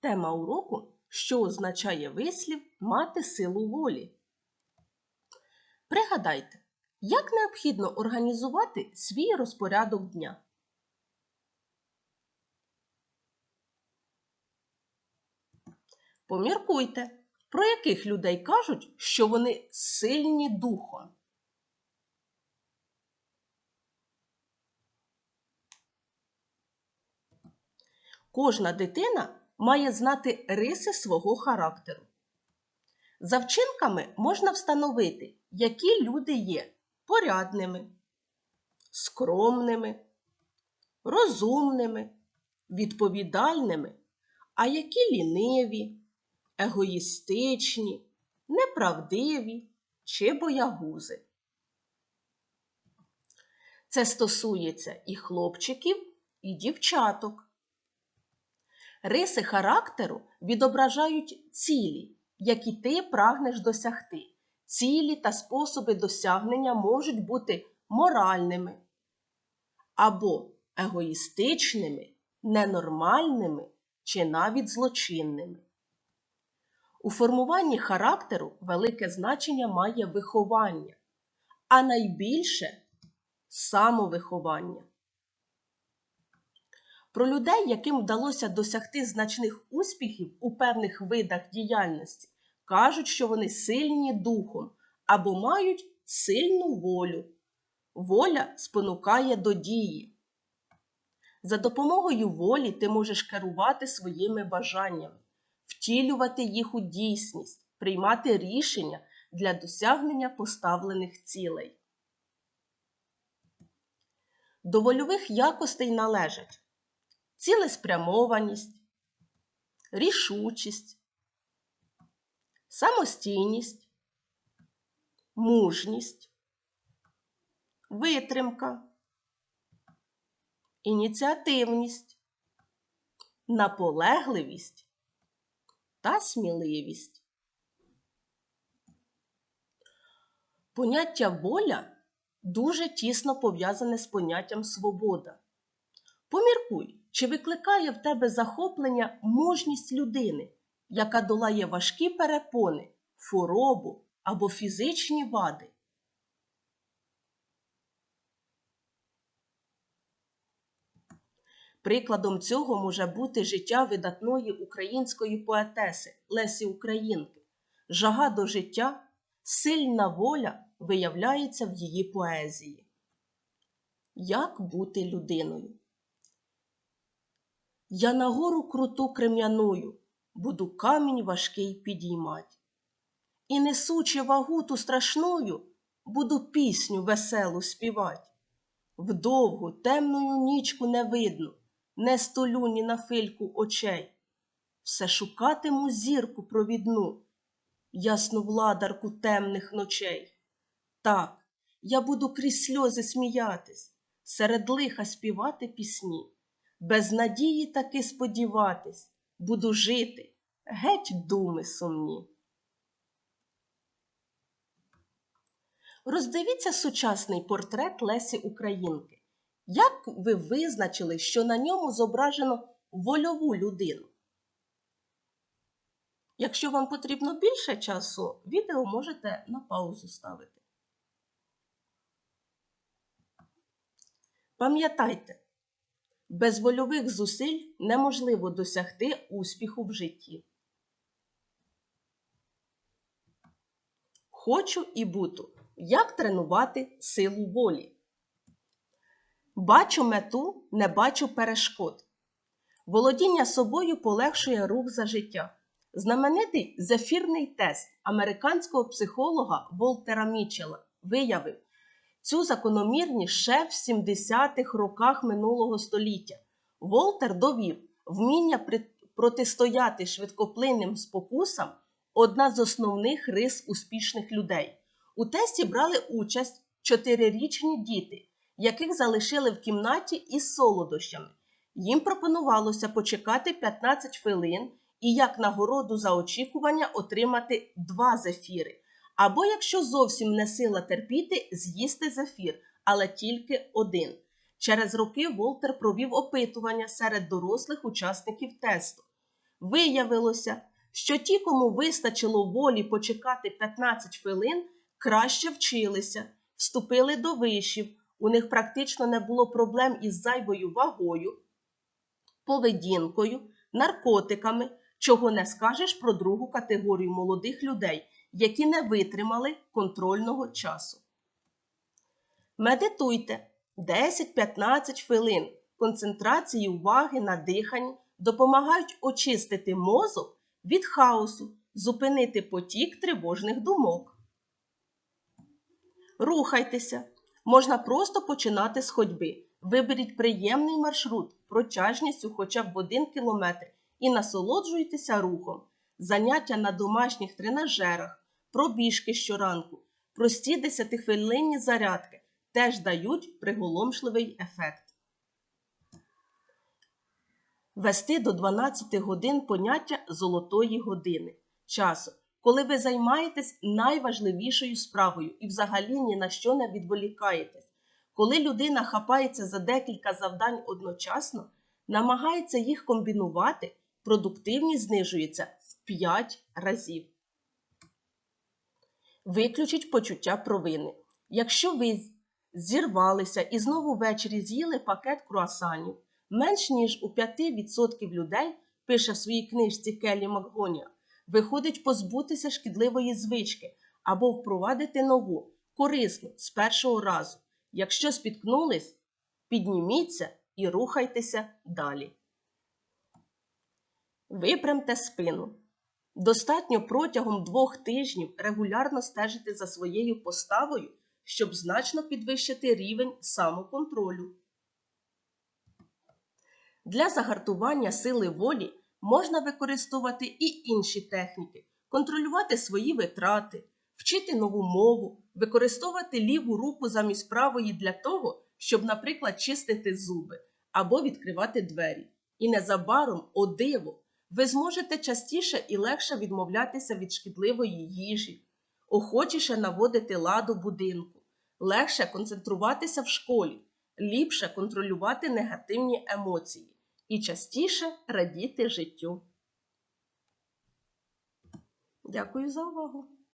Тема уроку що означає вислів мати силу волі. Пригадайте, як необхідно організувати свій розпорядок дня. Поміркуйте, про яких людей кажуть, що вони сильні духом. Кожна дитина має знати риси свого характеру. За вчинками можна встановити, які люди є порядними, скромними, розумними, відповідальними, а які ліниві, егоїстичні, неправдиві чи боягузи. Це стосується і хлопчиків, і дівчаток. Риси характеру відображають цілі, які ти прагнеш досягти. Цілі та способи досягнення можуть бути моральними або егоїстичними, ненормальними чи навіть злочинними. У формуванні характеру велике значення має виховання, а найбільше самовиховання. Про людей, яким вдалося досягти значних успіхів у певних видах діяльності, кажуть, що вони сильні духом або мають сильну волю. Воля спонукає до дії. За допомогою волі ти можеш керувати своїми бажаннями, втілювати їх у дійсність, приймати рішення для досягнення поставлених цілей. До вольових якостей належать цілеспрямованість, рішучість, самостійність, мужність, витримка, ініціативність, наполегливість та сміливість. Поняття воля дуже тісно пов'язане з поняттям свобода. Поміркуй, чи викликає в тебе захоплення мужність людини, яка долає важкі перепони, хворобу або фізичні вади? Прикладом цього може бути життя видатної української поетеси Лесі Українки. Жага до життя, сильна воля виявляється в її поезії. Як бути людиною? Я на гору круту крем'яною буду камінь важкий підіймать. І несучи вагу ту страшною, буду пісню веселу співать. Вдовгу темною нічку не видно, не столю ні на фильку очей. Все шукатиму зірку провідну, ясну владарку темних ночей. Так, я буду крізь сльози сміятись, серед лиха співати пісні без надії таки сподіватись, буду жити, геть думи сумні. Роздивіться сучасний портрет Лесі Українки. Як ви визначили, що на ньому зображено вольову людину? Якщо вам потрібно більше часу, відео можете на паузу ставити. Пам'ятайте, без вольових зусиль неможливо досягти успіху в житті. Хочу і буду. Як тренувати силу волі? Бачу мету, не бачу перешкод. Володіння собою полегшує рух за життя. Знаменитий зефірний тест американського психолога Волтера Мічела виявив, цю закономірність ще в 70-х роках минулого століття. Волтер довів, вміння протистояти швидкоплинним спокусам одна з основних рис успішних людей. У тесті брали участь чотирирічні діти, яких залишили в кімнаті із солодощами. Їм пропонувалося почекати 15 хвилин і як нагороду за очікування отримати два зефіри. Або, якщо зовсім не сила терпіти, з'їсти зефір, але тільки один. Через роки Волтер провів опитування серед дорослих учасників тесту. Виявилося, що ті, кому вистачило волі почекати 15 хвилин, краще вчилися, вступили до вишів, у них практично не було проблем із зайвою вагою, поведінкою, наркотиками, чого не скажеш про другу категорію молодих людей, які не витримали контрольного часу. Медитуйте 10-15 хвилин. Концентрації уваги на диханні допомагають очистити мозок від хаосу, зупинити потік тривожних думок. Рухайтеся. Можна просто починати з ходьби. Виберіть приємний маршрут протяжністю хоча б 1 км і насолоджуйтеся рухом. Заняття на домашніх тренажерах, пробіжки щоранку, прості 10-хвилинні зарядки теж дають приголомшливий ефект. Вести до 12 годин поняття золотої години часу, коли ви займаєтесь найважливішою справою і взагалі ні на що не відволікаєтесь. Коли людина хапається за декілька завдань одночасно, намагається їх комбінувати, продуктивність знижується в 5 разів. Виключіть почуття провини. Якщо ви зірвалися і знову ввечері з'їли пакет круасанів, менш ніж у 5% людей, пише в своїй книжці Келлі Макгоніа, виходить позбутися шкідливої звички або впровадити нову, корисну з першого разу. Якщо спіткнулись, підніміться і рухайтеся далі. Випрямте спину. Достатньо протягом двох тижнів регулярно стежити за своєю поставою, щоб значно підвищити рівень самоконтролю. Для загартування сили волі можна використовувати і інші техніки, контролювати свої витрати, вчити нову мову, використовувати ліву руку замість правої для того, щоб, наприклад, чистити зуби або відкривати двері. І незабаром, о диво, ви зможете частіше і легше відмовлятися від шкідливої їжі, охочіше наводити ладу будинку, легше концентруватися в школі, ліпше контролювати негативні емоції і частіше радіти життю. Дякую за увагу!